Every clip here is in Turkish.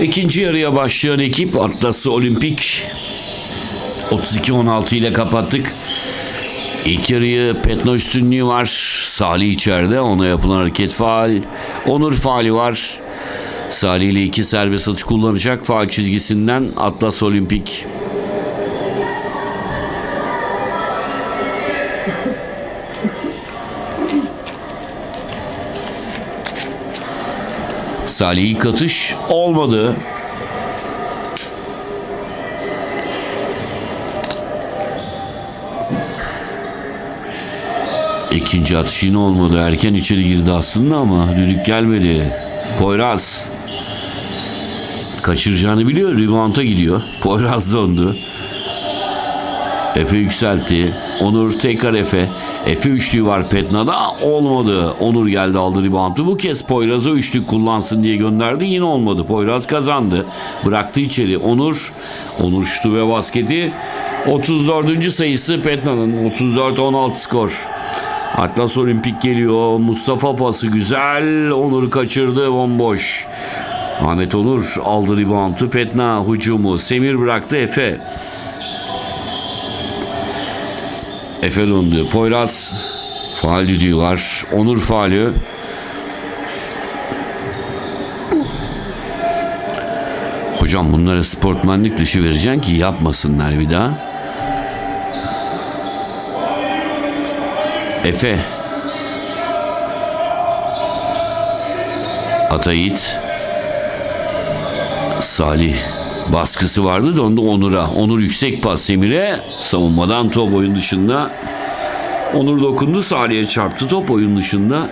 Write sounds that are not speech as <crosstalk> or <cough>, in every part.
İkinci yarıya başlayan ekip Atlas Olimpik 32-16 ile kapattık. İlk yarıyı Petno üstünlüğü var. Salih içeride. Ona yapılan hareket faal. Onur faali var. Salih ile iki serbest atış kullanacak. Faal çizgisinden Atlas Olimpik. Salih ilk atış olmadı. İkinci atış yine olmadı. Erken içeri girdi aslında ama düdük gelmedi. Poyraz. Kaçıracağını biliyor. Rebound'a gidiyor. Poyraz döndü. Efe yükseltti. Onur tekrar Efe. Efe üçlüğü var Petna'da. Olmadı. Onur geldi aldı reboundu. Bu kez Poyraz'a üçlük kullansın diye gönderdi. Yine olmadı. Poyraz kazandı. Bıraktı içeri. Onur. Onur şutu ve basketi. 34. sayısı Petna'nın. 34-16 skor. Atlas Olimpik geliyor. Mustafa pası güzel. Onur kaçırdı bomboş. Ahmet Onur aldı reboundu. Petna hücumu. Semir bıraktı Efe. Efe döndü. Poyraz faal düdüğü var. Onur faali. Hocam bunlara sportmanlık dışı vereceksin ki yapmasınlar bir daha. Efe. Atayit. Salih. Baskısı vardı döndü Onur'a. Onur yüksek pas Semir'e. Savunmadan top oyun dışında. Onur dokundu Salih'e çarptı top oyun dışında.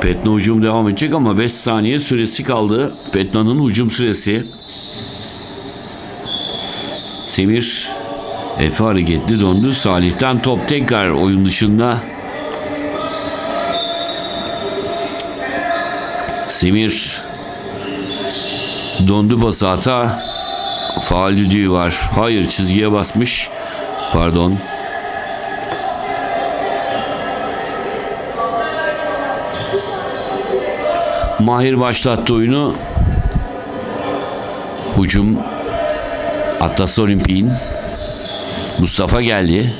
Petna hücum devam edecek ama 5 saniye süresi kaldı. Petna'nın hücum süresi. Semir Efe hareketli döndü. Salih'ten top tekrar oyun dışında. Semir döndü pası hata. Faal düdüğü var. Hayır çizgiye basmış. Pardon. Mahir başlattı oyunu. Hücum Atlas Olimpik'in Mustafa geldi.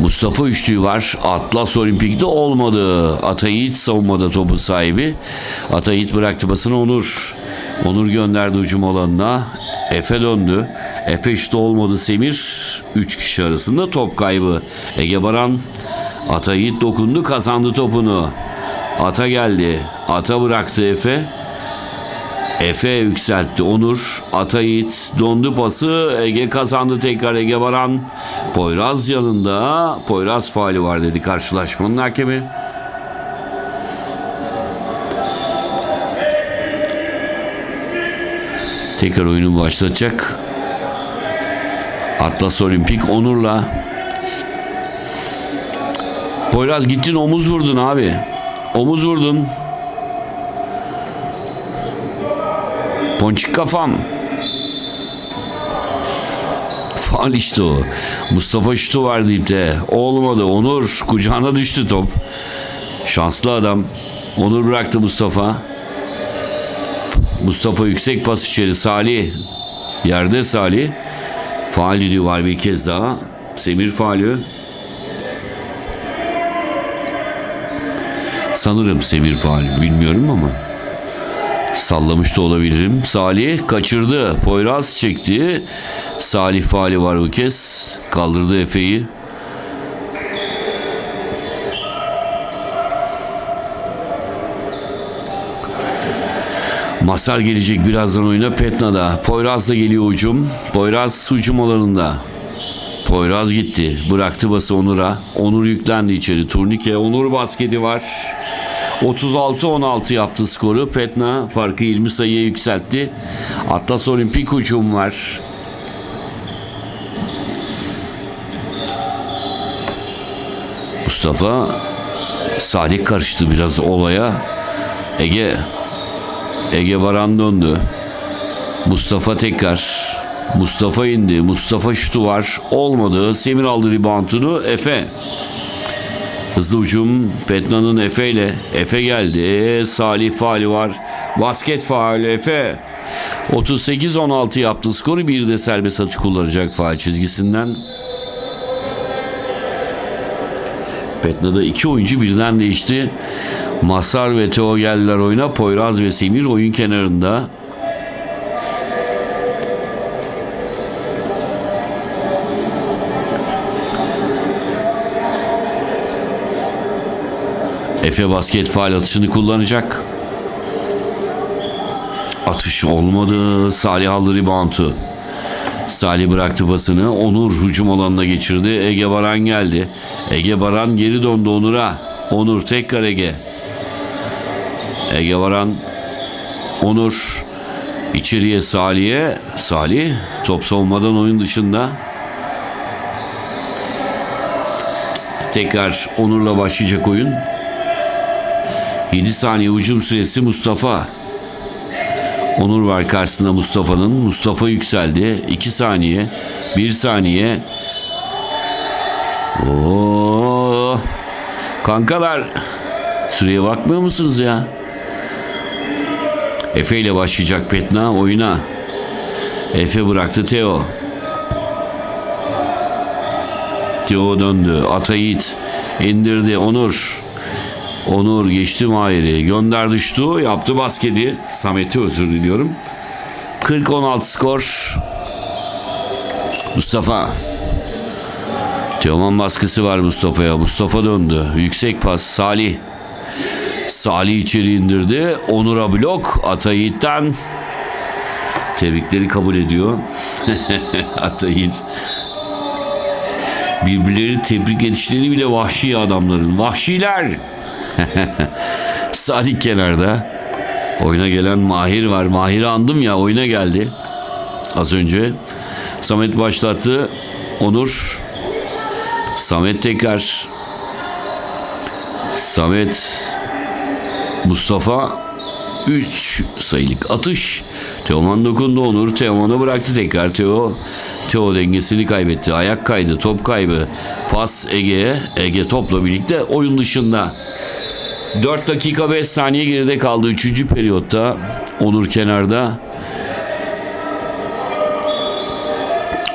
Mustafa üçlüğü var. Atlas Olimpik'te olmadı. Atayit savunmada topun sahibi. Atayit bıraktı basını Onur. Onur gönderdi hücum alanına. Efe döndü. Efe işte olmadı Semir. Üç kişi arasında top kaybı. Ege Baran Atayit dokundu kazandı topunu. Ata geldi. Ata bıraktı Efe. Efe yükseltti Onur. Atayit dondu pası. Ege kazandı tekrar Ege Baran. Poyraz yanında. Poyraz faali var dedi karşılaşmanın hakemi. Tekrar oyunu başlatacak. Atlas Olimpik Onur'la. Poyraz gittin omuz vurdun abi. Omuz vurdun. Ponçik kafam. Faal işte o. Mustafa şutu var deyip de olmadı. Onur kucağına düştü top. Şanslı adam. Onur bıraktı Mustafa. Mustafa yüksek pas içeri. Salih. Yerde Salih. Faal düdüğü var bir kez daha. Semir faali. Sanırım Semir faali. Bilmiyorum ama. Sallamış da olabilirim. Salih kaçırdı. Poyraz çekti. Salih faali var bu kez. Kaldırdı Efe'yi. Masar gelecek birazdan oyuna Petna'da. Poyraz da geliyor hücum. Poyraz hücum alanında. Poyraz gitti. Bıraktı bası Onur'a. Onur yüklendi içeri. Turnike. Onur basketi var. 36-16 yaptı skoru. Petna farkı 20 sayıya yükseltti. Atlas Olimpik hücum var. Mustafa Salih karıştı biraz olaya. Ege Ege Baran döndü. Mustafa tekrar. Mustafa indi. Mustafa şutu var. Olmadı. Semir aldı reboundunu. Efe. Hızlı ucum Petna'nın Efe ile. Efe geldi. Salih faali var. Basket faal Efe. 38-16 yaptı skoru. Bir de serbest atış kullanacak faal çizgisinden. Petna'da iki oyuncu birden değişti. Masar ve Teo geldiler oyuna. Poyraz ve Semir oyun kenarında. Efe basket faal atışını kullanacak. Atış olmadı. Salih aldı reboundu. Salih bıraktı basını. Onur hücum alanına geçirdi. Ege Baran geldi. Ege Baran geri döndü Onur'a. Onur tekrar Ege. Ege Baran Onur içeriye Salih'e. Salih top savunmadan oyun dışında. Tekrar Onur'la başlayacak oyun. 7 saniye hücum süresi Mustafa. Onur var karşısında Mustafa'nın. Mustafa yükseldi. 2 saniye. 1 saniye. Oo. Kankalar. Süreye bakmıyor musunuz ya? Efe ile başlayacak Petna oyuna. Efe bıraktı Teo. Teo döndü. Atayit indirdi. Onur. Onur geçti Mahir'i. Gönderdi şutu. Yaptı basketi. Samet'i özür diliyorum. 40-16 skor. Mustafa. Teoman baskısı var Mustafa'ya. Mustafa döndü. Yüksek pas. Salih. Salih içeri indirdi. Onur'a blok. Atayit'ten. Tebrikleri kabul ediyor. <laughs> Atayit. Birbirleri tebrik edişleri bile vahşi adamların. Vahşiler. <laughs> Salih kenarda. Oyuna gelen Mahir var. Mahir'i andım ya oyuna geldi. Az önce. Samet başlattı. Onur. Samet tekrar. Samet. Mustafa. 3 sayılık atış. Teoman dokundu Onur. Teoman'a bıraktı tekrar. Teo Teo dengesini kaybetti. Ayak kaydı. Top kaybı. Pas Ege'ye. Ege topla birlikte oyun dışında. 4 dakika 5 saniye geride kaldı 3. periyotta. Onur kenarda.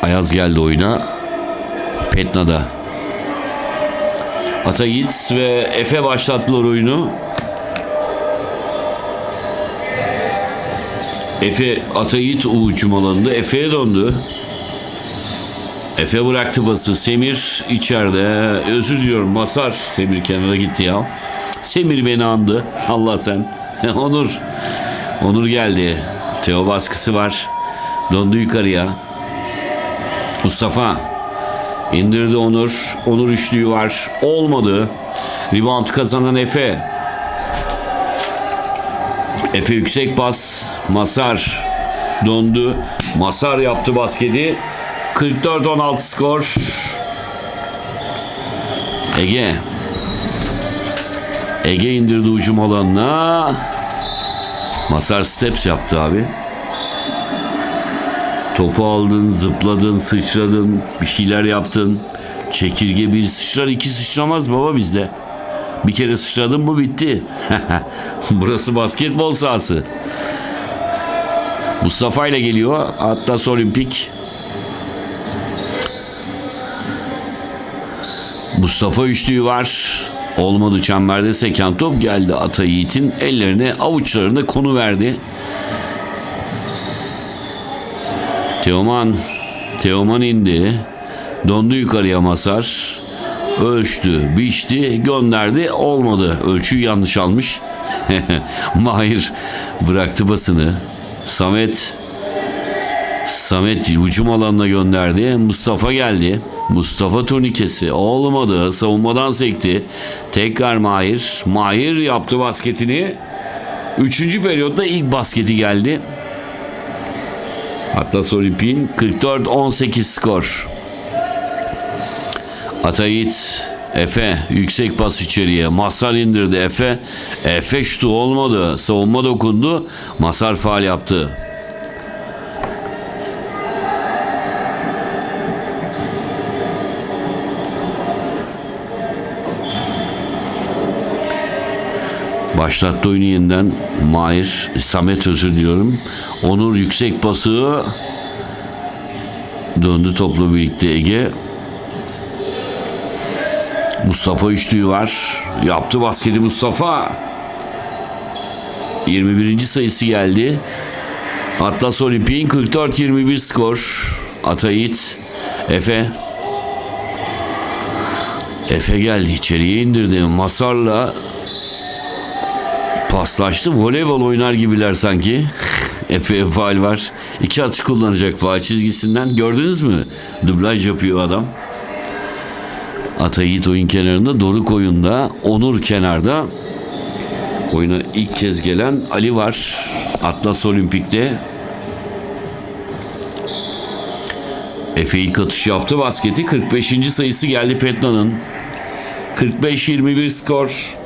Ayaz geldi oyuna. Petna'da. Atayiz ve Efe başlattılar oyunu. Efe Atayiğit uçum alanında Efe'ye döndü. Efe bıraktı bası. Semir içeride. Özür diliyorum. Masar. Semir kenara gitti ya. Semir beni andı. Allah sen. <laughs> Onur. Onur geldi. Teo baskısı var. Döndü yukarıya. Mustafa. indirdi Onur. Onur üçlüğü var. Olmadı. Rebound kazanan Efe. Efe yüksek bas. Masar döndü. Masar yaptı basketi. 44-16 skor. Ege. Ege indirdi ucum alanına. Masar steps yaptı abi. Topu aldın, zıpladın, sıçradın, bir şeyler yaptın. Çekirge bir sıçrar, iki sıçramaz baba bizde. Bir kere sıçradın mı bitti. <laughs> Burası basketbol sahası. Mustafa ile geliyor. Atlas Olimpik. Mustafa üçlüğü var. Olmadı çemberde seken top geldi Ata Yiğit'in ellerine avuçlarına konu verdi. Teoman Teoman indi. Dondu yukarıya Masar. Ölçtü, biçti, gönderdi. Olmadı. Ölçüyü yanlış almış. <laughs> Mahir bıraktı basını. Samet Samet hücum alanına gönderdi. Mustafa geldi. Mustafa turnikesi olmadı. Savunmadan sekti. Tekrar Mahir. Mahir yaptı basketini. Üçüncü periyotta ilk basketi geldi. Hatta Olimpik'in 44-18 skor. Atayit Efe yüksek pas içeriye. Masar indirdi Efe. Efe şutu olmadı. Savunma dokundu. Masar faal yaptı. Başlattı oyunu yeniden Mahir, Samet özür diliyorum. Onur yüksek pası döndü topla birlikte Ege. Mustafa üçlüğü var. Yaptı basketi Mustafa. 21. sayısı geldi. Atlas Olimpiy'in 44-21 skor. Atayit, Efe. Efe geldi içeriye indirdi. Masarla paslaştı. Voleybol oynar gibiler sanki. <laughs> Efe faal var. İki atış kullanacak faal çizgisinden. Gördünüz mü? Dublaj yapıyor adam. Atayit oyun kenarında, Doruk oyunda, Onur kenarda. Oyuna ilk kez gelen Ali var. Atlas Olimpik'te. Efe ilk atış yaptı basketi. 45. sayısı geldi Petna'nın. 45-21 skor.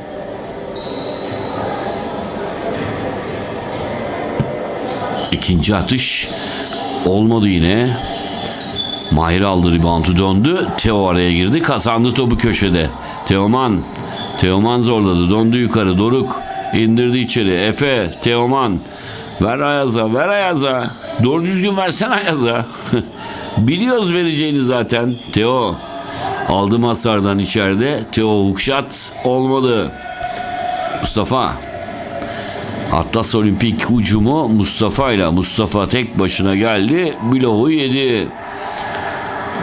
İkinci atış olmadı yine. Mahir aldı reboundu döndü. Teo araya girdi. Kazandı topu köşede. Teoman. Teoman zorladı. Döndü yukarı. Doruk indirdi içeri. Efe. Teoman. Ver Ayaz'a. Ver Ayaz'a. Doğru düzgün versen Ayaz'a. <laughs> Biliyoruz vereceğini zaten. Teo. Aldı masardan içeride. Teo hookshot olmadı. Mustafa. Atlas Olimpik hücumu Mustafa ile Mustafa tek başına geldi. Bloğu yedi.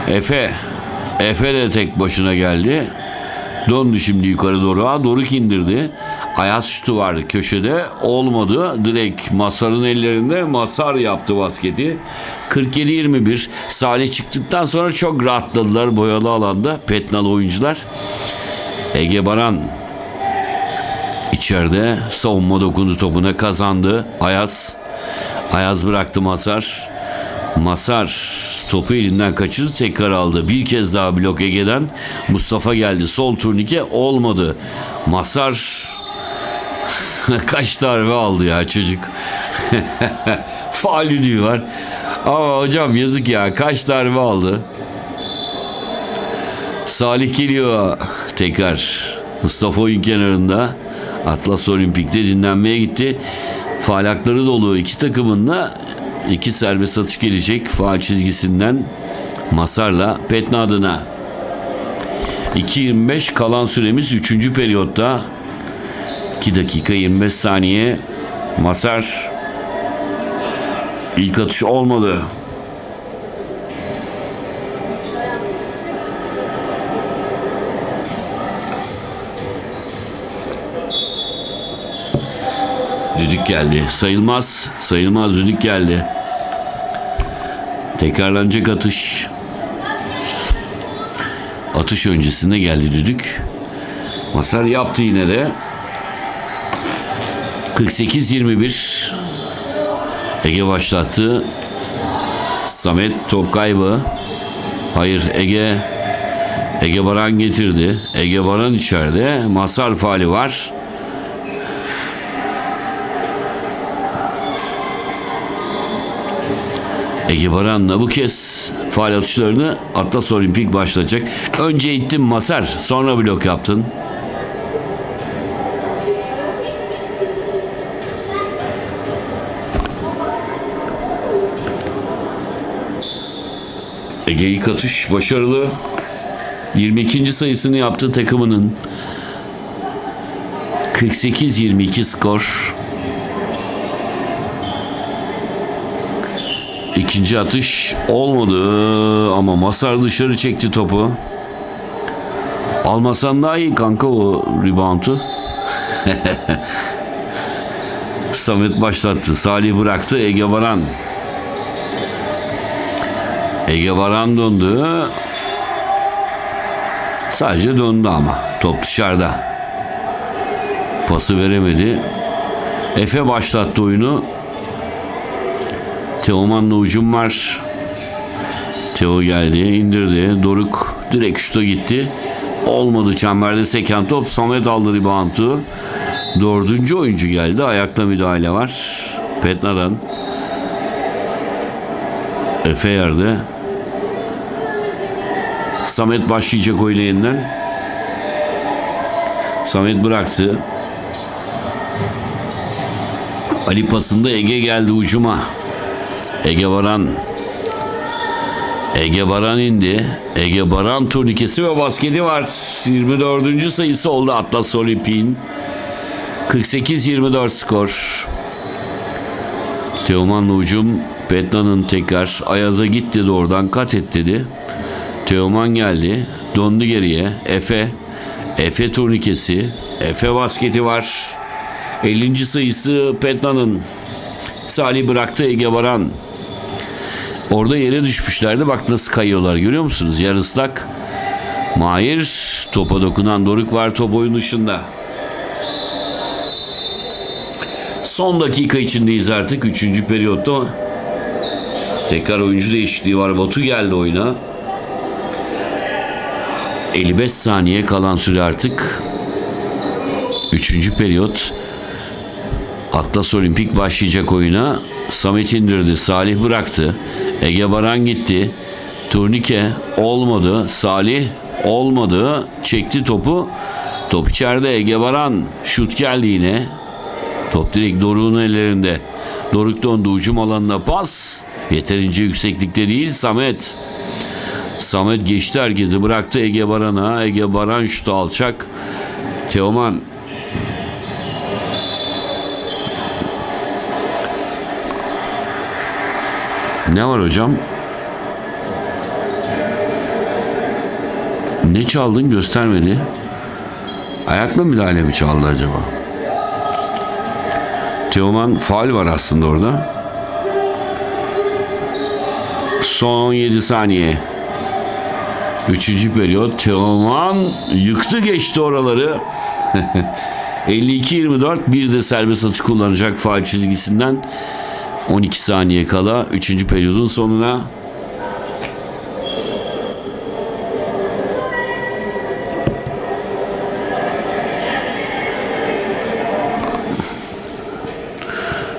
Efe. Efe de tek başına geldi. Döndü şimdi yukarı doğru. Ha, Doruk indirdi. Ayaz şutu vardı köşede. Olmadı. Direkt Masar'ın ellerinde Masar yaptı basketi. 47-21. Salih çıktıktan sonra çok rahatladılar boyalı alanda. Petnalı oyuncular. Ege Baran içeride savunma dokundu topuna kazandı. Ayaz. Ayaz bıraktı Masar. Masar topu elinden kaçırdı tekrar aldı. Bir kez daha blok Ege'den Mustafa geldi. Sol turnike olmadı. Masar <laughs> kaç darbe aldı ya çocuk. <laughs> Faal diyor. Ama hocam yazık ya kaç darbe aldı. Salih geliyor tekrar. Mustafa oyun kenarında. Atlas Olimpik'te dinlenmeye gitti. Faal hakları dolu iki takımın da iki serbest atış gelecek faal çizgisinden Masar'la Petna adına. 2.25 kalan süremiz 3. periyotta 2 dakika 25 saniye Masar ilk atış olmadı. Düdük geldi. Sayılmaz. Sayılmaz düdük geldi. Tekrarlanacak atış. Atış öncesinde geldi düdük. Masar yaptı yine de. 48-21. Ege başlattı. Samet top kaybı. Hayır Ege Ege Baran getirdi. Ege Baran içeride. Masar faali var. Ege Baran'la bu kez faal atışlarını Atlas Olimpik başlayacak. Önce ittin Masar, sonra blok yaptın. Ege ilk atış başarılı. 22. sayısını yaptı takımının. 48-22 skor. İkinci atış olmadı ama Masar dışarı çekti topu. Almasan daha iyi kanka o reboundu. <laughs> Samet başlattı. Salih bıraktı. Ege Baran. Ege Baran döndü. Sadece döndü ama. Top dışarıda. Pası veremedi. Efe başlattı oyunu. Teoman'la ucum var. Teo geldi, indirdi. Doruk direkt şuta gitti. Olmadı çemberde seken top. Samet aldı reboundu. Dördüncü oyuncu geldi. Ayakta müdahale var. Petna'dan. Efe yerde. Samet başlayacak oyuna yeniden. Samet bıraktı. Ali pasında Ege geldi ucuma. Ege Baran Ege Baran indi. Ege Baran turnikesi ve basketi var. 24. sayısı oldu Atlas Olimpik'in. 48-24 skor. Teoman'la ucum Petna'nın tekrar Ayaz'a git dedi oradan kat et dedi. Teoman geldi. Dondu geriye. Efe. Efe turnikesi. Efe basketi var. 50. sayısı Petna'nın. Salih bıraktı Ege Baran. Orada yere düşmüşlerdi. Bak nasıl kayıyorlar görüyor musunuz? Yer ıslak. Mahir topa dokunan Doruk var top oyun dışında. Son dakika içindeyiz artık. Üçüncü periyotta. Tekrar oyuncu değişikliği var. Batu geldi oyuna. 55 saniye kalan süre artık. Üçüncü periyot. Atlas Olimpik başlayacak oyuna. Samet indirdi. Salih bıraktı. Ege Baran gitti. Turnike olmadı. Salih olmadı. Çekti topu. Top içeride Ege Baran. Şut geldi yine. Top direkt Doruk'un ellerinde. Doruk döndü ucum alanına pas. Yeterince yükseklikte değil Samet. Samet geçti herkesi bıraktı Ege Baran'a. Ege Baran şutu alçak. Teoman Ne var hocam? Ne çaldın göstermedi. Ayakla müdahale mi çaldı acaba? Teoman faal var aslında orada. Son 7 saniye. Üçüncü periyot Teoman yıktı geçti oraları. <laughs> 52-24 bir de serbest atış kullanacak faal çizgisinden 12 saniye kala 3. periyodun sonuna.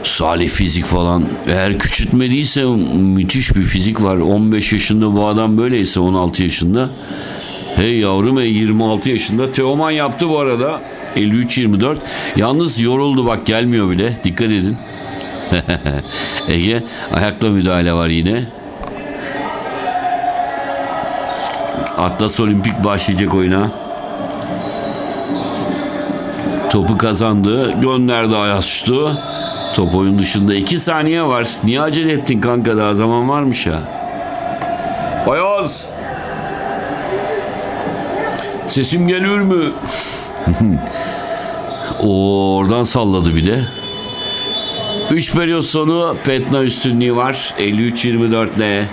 Salih fizik falan. Eğer küçültmediyse müthiş bir fizik var. 15 yaşında bu adam böyleyse 16 yaşında. Hey yavrum hey 26 yaşında. Teoman yaptı bu arada. 53-24 yalnız yoruldu bak gelmiyor bile. Dikkat edin <laughs> Ege ayakla müdahale var yine. Atlas Olimpik başlayacak oyuna. Topu kazandı. Gönderdi Ayasçı. Top oyun dışında 2 saniye var. Niye acele ettin kanka daha zaman varmış ya. Ayaz. Sesim geliyor mu? <laughs> o oradan salladı bir de. 3 periyot sonu Petna üstünlüğü var. 53-24 ile